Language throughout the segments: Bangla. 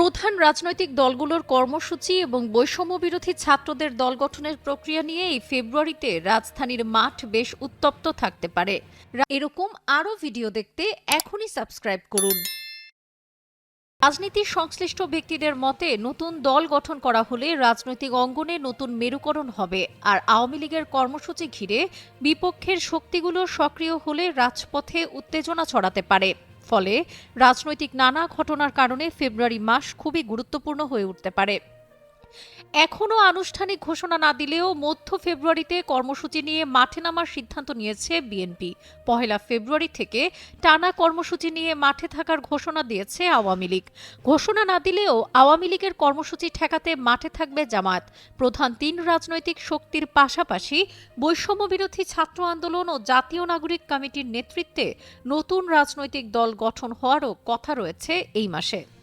প্রধান রাজনৈতিক দলগুলোর কর্মসূচি এবং বৈষম্য বিরোধী ছাত্রদের দল গঠনের প্রক্রিয়া নিয়ে এই ফেব্রুয়ারিতে রাজধানীর মাঠ বেশ উত্তপ্ত থাকতে পারে। এরকম আরও ভিডিও দেখতে এখনই সাবস্ক্রাইব করুন। রাজনীতির সংশ্লিষ্ট ব্যক্তিদের মতে, নতুন দল গঠন করা হলে রাজনৈতিক অঙ্গনে নতুন মেরুকরণ হবে আর আওয়ামী লীগের কর্মসূচি ঘিরে বিপক্ষের শক্তিগুলো সক্রিয় হলে রাজপথে উত্তেজনা ছড়াতে পারে। ফলে রাজনৈতিক নানা ঘটনার কারণে ফেব্রুয়ারি মাস খুবই গুরুত্বপূর্ণ হয়ে উঠতে পারে। এখনও আনুষ্ঠানিক ঘোষণা না দিলেও মধ্য ফেব্রুয়ারিতে কর্মসূচি নিয়ে মাঠে নামার সিদ্ধান্ত নিয়েছে বিএনপি। পহেলা ফেব্রুয়ারি থেকে টানা কর্মসূচি নিয়ে মাঠে থাকার ঘোষণা দিয়েছে আওয়ামী লীগ। ঘোষণা না দিলেও আওয়ামী লীগের কর্মসূচি ঠেকাতে মাঠে থাকবে জামায়াত। প্রধান তিন রাজনৈতিক শক্তির পাশাপাশি বৈষম্য বিরোধী ছাত্র আন্দোলন ও জাতীয় নাগরিক কমিটির নেতৃত্বে নতুন রাজনৈতিক দল গঠন হওয়ারও কথা রয়েছে এই মাসে।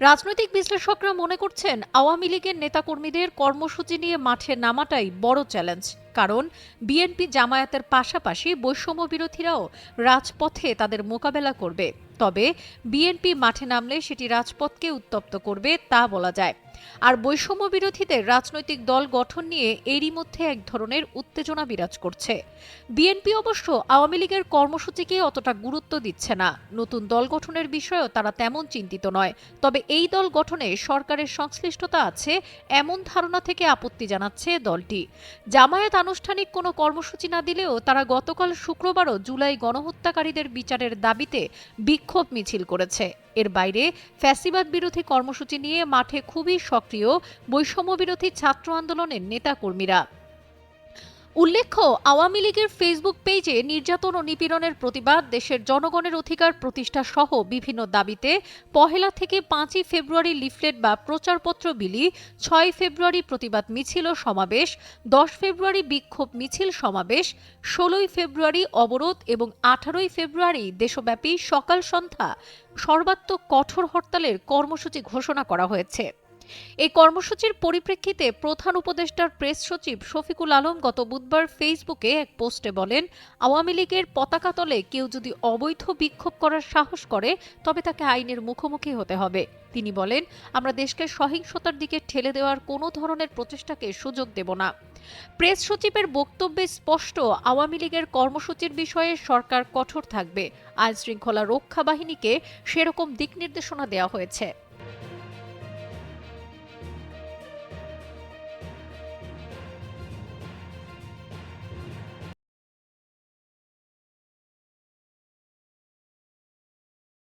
রাজনৈতিক বিশ্লেষকরা মনে করছেন আওয়ামী লীগের নেতাকর্মীদের কর্মসূচি নিয়ে মাঠে নামাটাই বড় চ্যালেঞ্জ। কারণ বিএনপি জামায়াতের পাশাপাশি বৈষম্য বিরোধীরাও রাজপথে তাদের মোকাবেলা করবে। তবে বিএনপি মাঠে নামলে সেটি রাজপথকে উত্তপ্ত করবে তা বলা যায়। আর বৈষম্য বিরোধীদের রাজনৈতিক দল গঠন নিয়ে এরই মধ্যে এক ধরনের উত্তেজনা বিরাজ করছে। বিএনপি অবশ্য আওয়ামী লীগের কর্মসূচিকে অতটা গুরুত্ব দিচ্ছে না। নতুন দল গঠনের বিষয়েও তারা তেমন চিন্তিত নয়। তবে এই দল গঠনে সরকারের সংশ্লিষ্টতা আছে এমন ধারণা থেকে আপত্তি জানাচ্ছে দলটি। জামায়াত আনুষ্ঠানিক কোনো কর্মসূচি না দিলেও তারা গতকাল শুক্রবারও জুলাই গণহত্যাকারীদের বিচারের দাবিতে বিক্ষোভ মিছিল করেছে। এর বাইরে ফ্যাসিবাদ বিরোধী কর্মসূচি নিয়ে মাঠে খুবই সক্রিয় বৈষম্য বিরোধী ছাত্র আন্দোলনের নেতাকর্মীরা। উল্লেখ্য, আওয়ামী লীগের ফেসবুক পেজে নির্যাতন ও নিপীড়নের প্রতিবাদ দেশের জনগণের অধিকার প্রতিষ্ঠা সহ বিভিন্ন দাবিতে পহেলা থেকে পাঁচই ফেব্রুয়ারি লিফলেট বা প্রচারপত্র বিলি, ছয় ফেব্রুয়ারি প্রতিবাদ মিছিল ও সমাবেশ, দশ ফেব্রুয়ারি বিক্ষোভ মিছিল সমাবেশ, ষোলোই ফেব্রুয়ারি অবরোধ এবং আঠারোই ফেব্রুয়ারি দেশব্যাপী সকাল সন্ধ্যা সর্বাত্মক কঠোর হরতালের কর্মসূচি ঘোষণা করা হয়েছে। এই কর্মসূচির পরিপ্রেক্ষিতে প্রধান উপদেষ্টার প্রেস সচিব শফিকুল আলম গত বুধবার ফেসবুকে এক পোস্টে বলেন, আওয়ামী লীগের পতাকা তলে কেউ যদি অবৈধ বিক্ষোভ করার সাহস করে, তবে তাকে আইনের মুখোমুখি হতে হবে। তিনি বলেন, আমরা দেশকে সহিংসতার দিকে ঠেলে দেওয়ার কোনো ধরনের প্রচেষ্টাকে সুযোগ দেব না। প্রেস সচিবের বক্তব্যে স্পষ্ট, আওয়ামী লীগের কর্মসূচির বিষয়ে সরকার কঠোর থাকবে। আইন শৃঙ্খলা রক্ষা বাহিনীকে সেরকম দিক নির্দেশনা দেওয়া হয়েছে।